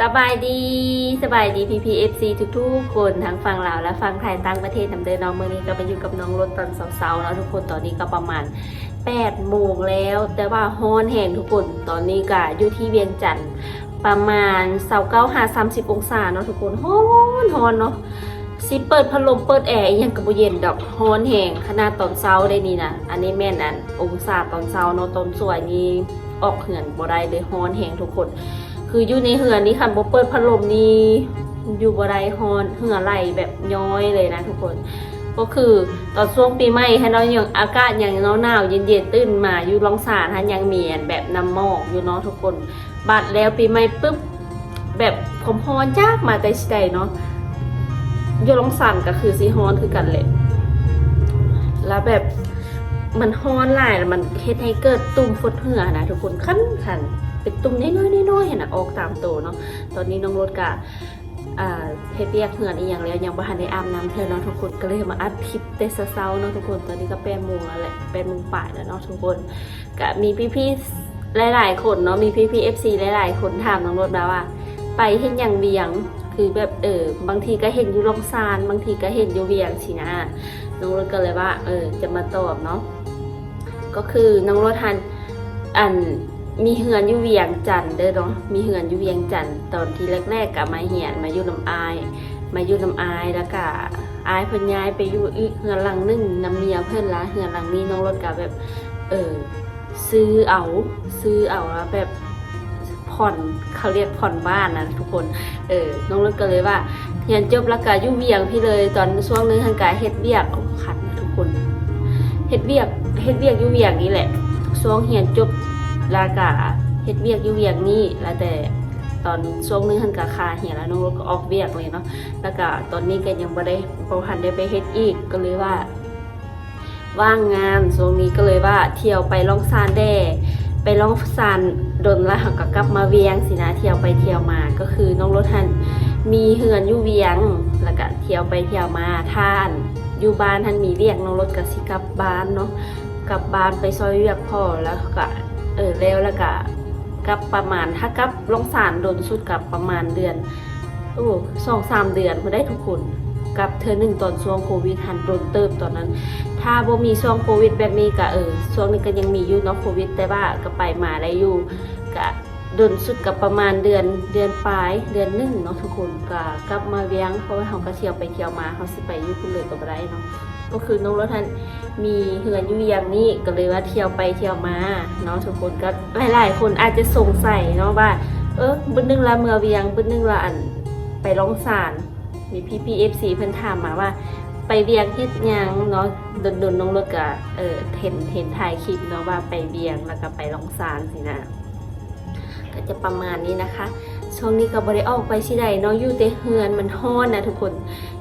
สบายดีสบายดี PPFC ทุกๆ คนทั้งฝั่งลาวและฝั่งไทยต่างประเทศนำเดินน้องเมื่อนี้ก็ไปอยู่กับน้องรถตอนเสาร์ๆแล้วทุกคนตอนนี้ก็ประมาณ8โมงแล้ว แต่ว่าฮ้อนแห้งทุกคนตอนนี้ก็อยู่ที่เวียงจันทร์ประมาณ29หา30องศาเนาะทุกคนฮ้อนฮ้อนเนาะสิเปิดพัดลมเปิดแอร์ยังกับบ่เย็นดอกฮ้อนแห้งขนาดตอนเช้าได้นี่นะอันนี้แม่นอันองศาตอนเช้าเนาะตอนสวยนี่ออกเหือนบ่ได้เลยฮ้อนแห้งทุกคน คืออยู่ในเหือนี่ค่ะบ่เปิดพัดลมนี่อยู่บ่ไดฮอนเหือไหลแบบย้อยเลยนะทุกคน ก็คือตอนช่วงปีใหม่ให้เราอยังอากาศอยังหนาวๆเย็นๆตื่นมาอยู่ลองสารฮะยังเมีอันแบบน้ำหมอกอยู่เนาะทุกคนบัดแล้วปีใหม่ปุ๊บแบบผมฮอนจากมาแต่ใดเนาะอยู่ลองสารก็คือสิฮอนคือกันแหละแล้วแบบมันฮอนหลายมันเฮ็ดให้เกิดตุ่มฟดเหือนะทุกคนคันคันๆ เป็นตุ่มน้อยๆน้อยๆเห็นนะออกตามตัวเนาะตอนนี้น้องรถกะอ่าเฮ็ดเรียกเหือนอีกอย่างแล้วยังบ่ทันได้อาบน้ำเธอเนาะทุกคนก็เลยมาอัดคลิปแต่เช้าๆเนาะทุกคนตอนนี้ก็แปดโมงแล้วแหละแปดโมงป่ายแล้วเนาะทุกคนก็มีพี่ๆหลาย ๆ คนเนาะมีพี่ๆ FC หลายๆ คนถามน้องรถมาว่า ไปเห็นอย่างเวียงคือแบบเออบางทีก็เห็นอยู่ลองซานบางทีก็เห็นอยู่เวียงสินะน้องรถก็เลยว่าเออจะมาตอบเนาะก็คือน้องรถทันอัน มีเฮือนอยู่เวียงจันเด้อเนาะมีเฮือนอยู่เวียงจันตอนที่แรกๆกับมาเหียนมาอยู่น้ำอาย มาอยู่น้ำอายแล้วก็อายเพิ่นย้ายไปอยู่อีกเฮือนหลังนึงน้ำเมียเพิ่นละเฮือนหลังนี้น้องรถก็แบบ เออซื้อเอาซื้อเอาแล้วแบบผ่อนเขาเรียกผ่อนบ้านนะทุกคน เออ น้องรถก็เลยว่าเรียนจบแล้วก็อยู่เวียงพี่เลยตอนช่วงนึงทางกายเฮ็ดเวียกขันะทุกคนเฮ็ดเวียกเฮ็ดเวียกอยู่เวียงนี่แหละช่วงเรียนจบ ล้วก็เฮ็ดเวียกอยู่เวียกนี่แล้วแต่ตอนช่วงนึงหันกะคาเหียแล้วน้องรถก็ออกเวียกเลยเนาะแล้วก็ตอนนี้ก็ยังบ่ได้บ่ทันได้ไปเฮ็ดอีกก็เลยว่า ว่างงานช่วงนี้ก็เลยว่าเที่ยวไปล่องซานแด่ไปล่องซานดนแล้วเขาก็กลับมาเวียงสินะเที่ยวไปเที่ยวมาก็คือน้องรถทันมีเฮือนอยู่เวียงแล้วก็เที่ยวไปเที่ยวมาท่านอยู่บ้านท่านมีเรียกน้องรถก็สิกลับบ้านเนาะกลับบ้านไปซอยเวียกพ่อแล้วก็ ออแล้วแล้วก็กับประมาณถ้ากับลงสารโดนสุดกับประมาณเดือนโอ้สองสามเดือนมาได้ทุกคนกับเธอหนึ่งตอนช่วงโควิดหันโดนเติบตอนนั้น ถ้าบ่มีช่วงโควิดแบบนี้ก็เออช่วงนี้ก็ยังมีอยู่เนาะโควิด แต่ว่าก็ไปมาได้อยู่ก็โดนสุดกับประมาณเดือนเดือนปลายเดือนหนึ่งเนาะทุกคนก็กลับมาเวียงเพราะว่าเขาก็เที่ยวไปเที่ยวมาเขาสิไปยู่คุณเลยก็บ่ได้เนาะก็คือน้องรถทันมีเฮือนอยู่อย่างนี้ก็เลยว่าเที่ยวไปเที่ยวมาเนาะทุกคนก็หลาย ๆ คนอาจจะสงสัยเนาะว่า เออบึ้นนึงละเมือเวียงบึ้นนึงละอันไปร้องศาลมีพี่พีเอฟซีเพิ่นถามมาว่าไปเวียงเฮ็ดยังเนาะโดนๆน้องรถก็เออเห็นเห็นถ่ายคลิปเนาะว่าไปเวียงแล้วก็ไปร้องศาลสินะ ก็จะประมาณนี้นะคะ ช่วงนี้ก็บ่ได้ออกไปสิใดเนาะอยู่แต่เฮือนมันฮ้อนนะทุกคน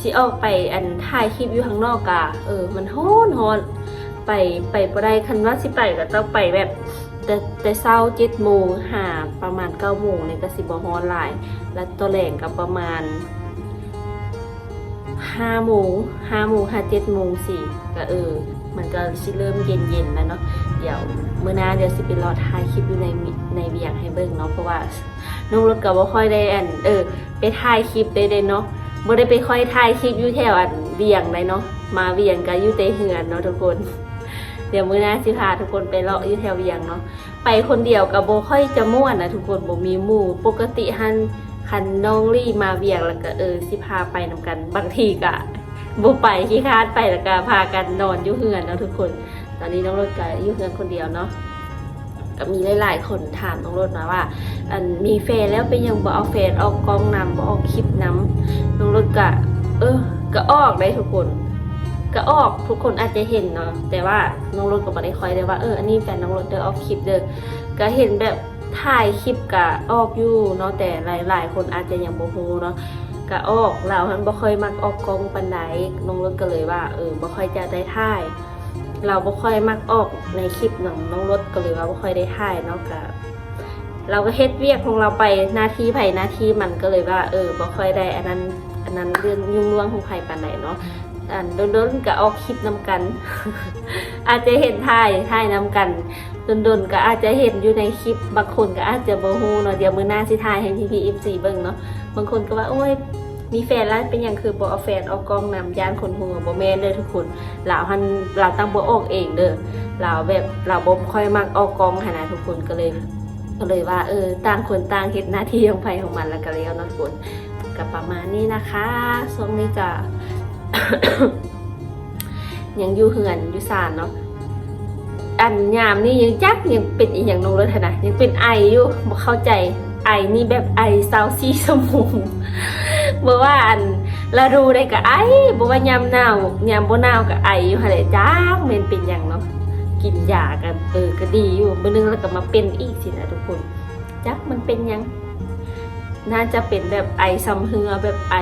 สิออกไปอันถ่ายคลิปอยู่ข้างนอกกะเออมันฮ้อนฮ้อนไปไปบ่ได้คันว่าสิไปก็ต้องไปแบบแต่แต่เช้าเจ็ดโมงหาประมาณเก้าโมงเนี่ยก็สิบฮ้อนหลายแล้วตัวแหลงก็ประมาณห้าโมงห้าโมงห้าเจ็ดโมงสี่ก็เออ มันก็สิเริ่มเย็นเย็นๆแล้วเนาะ เดี๋ยวเมื่อหน้าเดี๋ยวสิไปรอถ่ายคลิปอยู่ในในเบียงให้เบิ่งเนาะเพราะว่าน้องรถก็บ่ค่อยได้อันเออ ไปถ่ายคลิปได้เด้เนาะบ่ได้ไปค่อยถ่ายคลิปอยู่แถวอันเวียงเลยเนาะมาเวียงก็อยู่แต่เฮือนเนาะทุกคน เดี๋ยวมื้อหน้าสิพาทุกคนไปเลาะอยู่แถวเวียงเนาะไปคนเดียวก็บ่ค่อยจะม่วนนะทุกคนโบมีหมู่ปกติหันคันน้องลี่มาเวียงแล้วก็เออสิพาไปนำกันบางทีก็บ่ไปขี้ค้านไปแล้วก็พากันนอนอยู่เฮือนเนาะทุกคน ตอนนี้น้องรถก็อยู่เฮือนคนเดียวเนาะก็มีหลายๆคนถามน้องรถมาว่า อันมีแฟนแล้วเป็นยังบ่เอาแฟนออกกล้องนำบ่ออกคลิปนำน้องรถก็เออก็ออกได้ทุกคนก็ออกทุกคนอาจจะเห็นเนาะแต่ว่าน้องรถก็บ่ได้คอยได้ว่าเอออันนี้แฟนน้องรถเด้อออกคลิปเด้อก็เห็นแบบถ่ายคลิปก็ออกอยู่เนาะแต่หลายๆ คนอาจจะยังบ่ฮู้เนาะก็ออกเราหันบ่ค่อยมักออกกล้องปานใดน้องรถก็เลยว่าเออบ่ค่อยจะได้ถ่าย เราบ่ค่อยมักออกในคลิปหนังน้องรถก็เลยว่าบ่ค่อยได้ถ่ายเนาะก็เราก็เฮ็ดเวียกของเราไปหน้าที่ไผหน้าที่มันก็เลยว่า เออบ่ค่อยได้อันนั้นอันนั้นเรื่องยุ่งเรื่องของไผปานใดเนาะอันโดนๆก็ออกคลิปนํกัน อาจจะเห็นถ่ายถ่ายนํกันโดนๆก็อาจจะเห็นอยู่ในคลิปบางคนก็อาจจะบ่ฮู้เนาะเดี๋ยวมื้อหน้าสิถ่ายให้พี่พี FC เบิ่งเนาะบางคนก็ว่าโอ้ย มีแฟนแล้วเป็นหยังคือบ่เอาแฟนเอากองนำยานคนหัวบ่แม่นเด้อทุกคนลาหันเราตั้งบ่ออกเองเด้อลาแบบเราบ่ค่อยมักเอากองหนนะทุกคนก็เลยก็เลยว่าเออต่างคนต่างเฮ็ดหน้าที่ของไผของมันแล้วก็แล้วเนาะทุกคนก็ประมาณนี้นะคะช่วงนี้ก็ยังอยู่เหือนอยู่ศาลเนาะอันยามนี่ยังจักยังเป็นอีหยังนงรถหั้นนะยังเป็นไออยู่บ่เข้าใจไอนี่แบบไอซาวซี่สมอง บ่ว่าอันละดูได้ก็ไอบ่ว่ายามหนาวยามบ่หนาวก็ไออยู่หั่นแหละจ้าแม่นเป็นหยังเนาะกินยากันเออก็ดีอยู่มื้อนึงแล้วก็มาเป็นอีกสินะทุกคนจักมันเป็นหยังน่าจะเป็นแบบไอซ้ำเฮือแบบไอ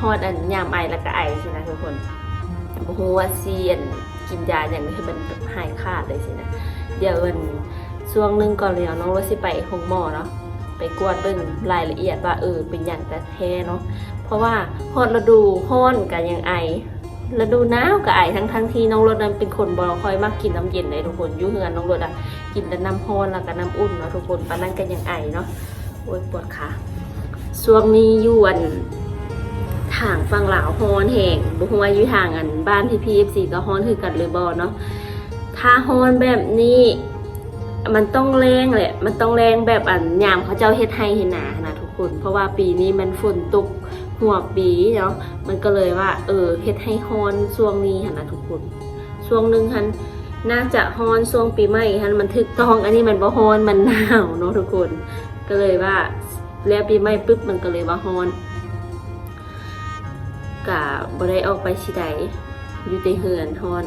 ฮอดอันยามไอแล้วก็ไอสินะทุกคนบ่ฮู้ว่าสิอันกินยาอย่างนี้ให้มันแบบหายขาดเลยสินะ เดี๋ยวอันช่วงหนึงก่อนแล้วน้องรถสิไปห้องหมอเนาะ ไปกวดเบิ่งรายละเอียดว่าเออเป็นหยังแต่แท้เนาะเพราะว่าฮอดฤดูฮ้อนกับยังไอฤดูหนาวกับไอทั้งทั้งที่น้องรถนั้นเป็นคนบ่คอยมักกินน้ำเย็นเลยทุกคนยู่เฮือนน้องรถอะกินแต่น้ำฮ้อนแล้วก็น้ำอุ่นเนาะทุกคนปานนั้นก็ยังไอเนาะโอ้ยปวดขาช่วงนี้ยู่อันทางฝั่งลาวฮ้อนแห้งบ่ฮู้ว่าอยู่ทางอันบ้านพี่พี FC ก็ฮ้อนคือกันหรือบ่เนาะถ้าฮ้อนแบบนี้ มันต้องแรงแหละ มันต้องแรงแบบอันยามเขาเจ้าเฮ็ดให้เฮ็ดนานะทุกคน เพราะว่าปีนี้มันฝนตกหัวปีเนาะ มันก็เลยว่า เออเฮ็ดให้ฮอนช่วงนี้หนะทุกคน ช่วงหนึงหันน่าจะฮอนช่วงปีใหม่หันมันถึกต้องอันนี้มันบ่ฮอนมันหนาวเนาะทุกคน ก็เลยว่าแล้วปีใหม่ปุ๊บมันก็เลยว่าฮอนกะบ่ได้ออกไปสิใดอยู่แต่เฮือนฮอน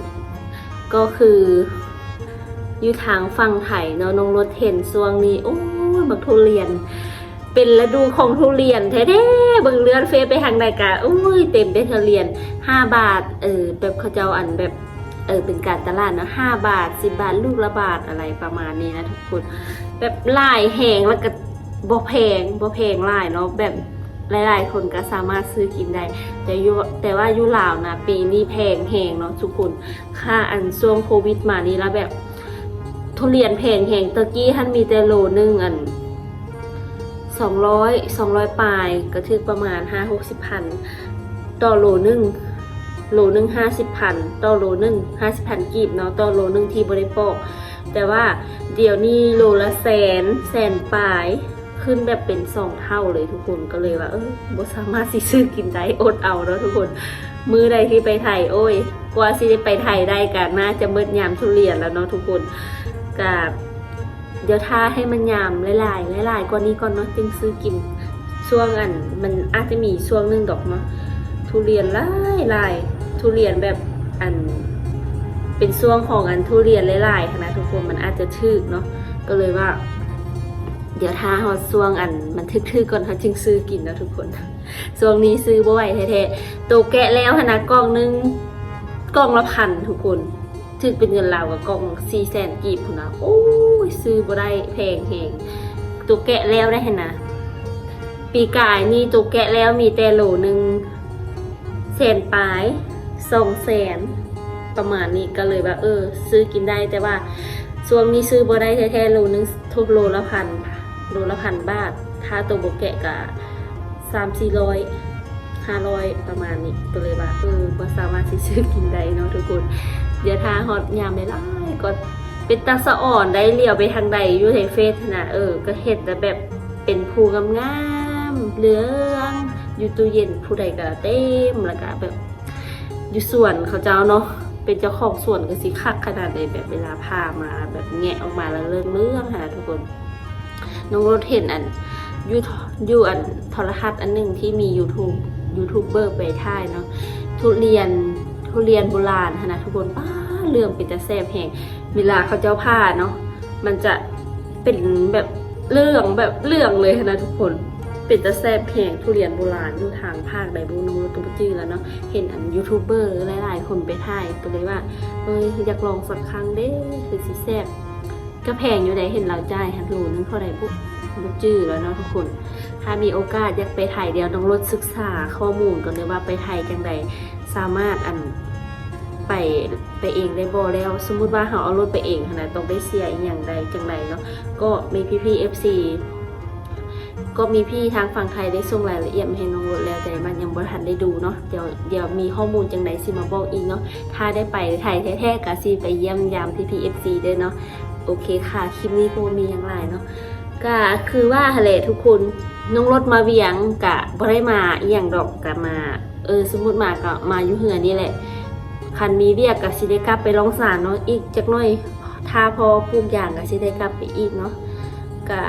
ก็คือ อยู่ทางฝั่งไทยเนาะน้องรถเห็นช่วงนี้โอ้ยบักทุเรียน เป็นฤดูของทุเรียนแท้ๆเบิ่งเลือนเฟซไปทางใดกะโอ้ยเต็มไปทุเรียน 5 บาทเออแบบเขาเจ้าอันแบบเออเป็นการตลาดเนาะ5บาท10บาทลูกละบาทอะไรประมาณนี้นะทุกคน แบบหลายแหงแล้วก็บ่แพงบ่แพงหลายเนาะแบบหลายๆคนก็สามารถซื้อกินได้ แต่ยูแต่ว่ายุลาวนะปีนี้แพงแหงเนาะทุกคน ค่าอันช่วงโควิดมานี้แล้วแบบ ทุเรียนแพงแห่งตะกี้ท่านมีแต่โลนึงอันสองร้อยสองร้อยปลายก็ถือประมาณห้าหกสิบพันต่อโลนึงโลนึงห้าสิบพันต่อโลนึงห้าสิบพันกีบเนาะต่อโลนึงที่บริโภคแต่ว่าเดี๋ยวนี้โลละแสนแสนปลายขึ้นแบบเป็นสองเท่าเลยทุกคนก็เลยว่า เออบ่สามารถสิซื้อกินได้อดเอาแล้วทุกคน มือใดที่ไปไทยโอ้ย กว่าสิได้ไปไทยได้กันน่าจะเมิดยามทุเรียนแล้วเนาะทุกคน กับเดี๋ยวท่าให้มันยามหลายๆหลายๆกว่านี้ก่อนเนาะจึงซื้อกินช่วงอันมันอาจจะมีช่วงหนึงดอกเนาะทุเรียนหลายหลายทุเรียนแบบอัน เป็นช่วงของอันทุเรียนหลายๆค่ะนะทุกคนมันอาจจะทึกเนาะก็เลยว่า เดี๋ยวท่าฮอดช่วงอัน มันทึกๆก่อนเขาจึงซื้อกินนะทุกคนช่วงนี้ซื้อบ่ไหวแท้ๆตัวแกะแล้วนนะกล่องหนึงกล่องละพันทุกคน ถึงเป็นเงินลาวกับกล่องสี่แสนกีบพุ่นะโอ้ยซื้อบ่ได้แพงแพงตัวแกะแล้วได้เห็นนะ ปีกายนี่ตัวแกะแล้วมีแต่โหลหนึ่งแสนปลายสองแสนประมาณนี้ก็เลยว่าเออ ซื้อกินได้แต่ว่าช่วงนี้ซื้อบ่ได้แท้ๆโลนึงทุกโลละพันโลละพันบาท ถ้าตัวโบแกะกะสามสี่ร้อยห้าร้อยประมาณนี้ก็เลยว่าเออบ่สามารถซื้อกินได้เนาะทุกคน เดี๋ยวทาฮอตยามได้ล่ก็เป็นตาสะอ่อนได้เลี้ยวไปทางใดอยู่ในเฟซนะเออ ก็เห็นแต่แบบเป็นภูงามงามๆเหลืองอยู่ตู้เย็นผู้ใดก็เต็มแล้วก็แบบอยู่สวนเขาเจ้าเนาะเป็นเจ้าของสวนก็สิคักขนาดใดแบบเวลาพามาแบบแงะออกมาแล้วเรื่องเรื่องค่ะทุกคนน้องรถเห็นอันยูยูอันโทรทัศน์อันหนึ่งที่มี YouTube ยูทูบเบอร์ไปท่ายเนาะทุเรียน ทุเรียนโบราณค่ะนะทุกคนป้าเรื่องเป็นจะแซ่บแหงเวลาเขาเจ้าผ้าเนาะมันจะเป็นแบบเรื่องแบบเรื่องเลยค่ะนะทุกคนเป็นจะแซ่บแหงทุเรียนโบราณอยู่ทางภาคใดบูน้องรถตุ้จื้อแล้วเนาะเห็นอันยูทูบเบอร์หลายๆ คนไปถ่ายก็เลยว่าเอ้ยอยากลองสักครั้งเด้คือสิแซ่บก็แพงอยู่ไหนเห็นเราจ่ายฮันรูนึงเท่าไหร่ปุ๊บบุจื้อแล้วเนาะทุกคน ถ้ามีโอกาสอยากไปไทยเดียวต้องรถศึกษาข้อมูลก่อนเลยว่าไปไทยจังใด สามารถอันไปไปเองได้บ่แล้ว สมมุติว่าเราเอารถไปเองขนาดต้องได้เสียอีหยังใดจังไดเนาะก็มีพี่ๆ FC ก็มีพี่ทางฝั่งไทยได้ส่งรายละเอียดมาให้น้องรถแล้วแต่มันยังบ่ทันได้ดูเนาะเดี๋ยวเดี๋ยวมีข้อมูลจังไดสิมาบอกอีกเนาะถ้าได้ไปไทยแท้ๆก็สิไปเยี่ยมยามพี่ๆ FC เด้อเนาะโอเคค่ะคลิปนี้ก็บ่มีหยังหลายเนาะก็คือว่าหั่นแหลทุกคนน้องรถมาเวียงกะบ่ได้มาอีหยังดอกกะมา เออสมมติมาก็มาอยู่เหือนี่แหละ คันมีเรียกก็สิได้กลับไปลองสารเนาะอีกจักหน่อยถ้าพอพูกอย่างก็สิได้กลับไปอีกเนาะก็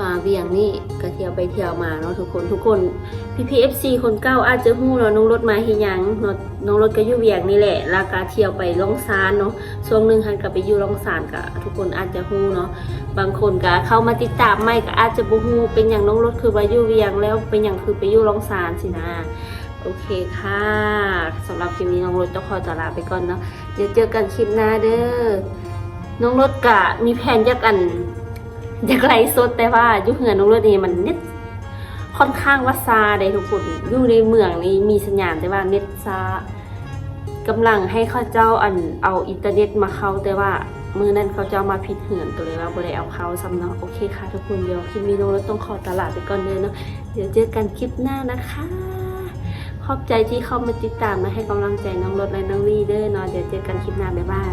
มาเวียงนี่ก็เที่ยวไปเที่ยวมาเนาะทุกคนทุกคนพี่พีเอฟซีคนเก่าอาจจะฮู้เนาะน้องรถมาเฮียงเนาะน้องรถก็อยู่เวียงนี่แหละแล้วก็เที่ยวไปล่องซานเนาะช่วงหนึ่งหันก็ไปอยู่ล่องซานก็ทุกคนอาจจะฮู้เนาะบางคนก็เข้ามาติดตามไม่ก็อาจจะบ่ฮู้เป็นอย่างน้องรถคือว่าอยู่เวียงแล้วเป็นอย่างคือไปอยู่ล่องซานสินะโอเคค่ะสำหรับคลิปนี้น้องรถต้องขอตัวลาไปก่อนเนาะเดี๋ยวเจอกันคลิปหน้าเด้อน้องรถกะมีแผนอยากัน อยากไลฟ์สดแต่ว่ายุคเหือน้องรถนี่มันเน็ตค่อนข้างว่าซาได้ทุกคนอยู่ในเมืองนี่มีสัญญาณแต่ว่าเน็ตซากำลังให้ข้าเจ้าอันเอาอินเทอร์เน็ตมาเข้าแต่ว่ามือนั้นเขาเจ้ามาผิดเหือนตัวเลยว่าบ่ได้เอาเขาซ้ำเนาะโอเคค่ะทุกคนเดี๋ยวคลิปนี้น้องรถต้องขอตลาดไปก่อนเลยเนาะเดี๋ยวเจอกันคลิปหน้านะคะ ขอบใจที่เข้ามาติดตามมาให้กำลังใจน้องรถและน้องวีเดอร์เนาะเดี๋ยวเจอกันคลิปหน้าบ๊ายบาย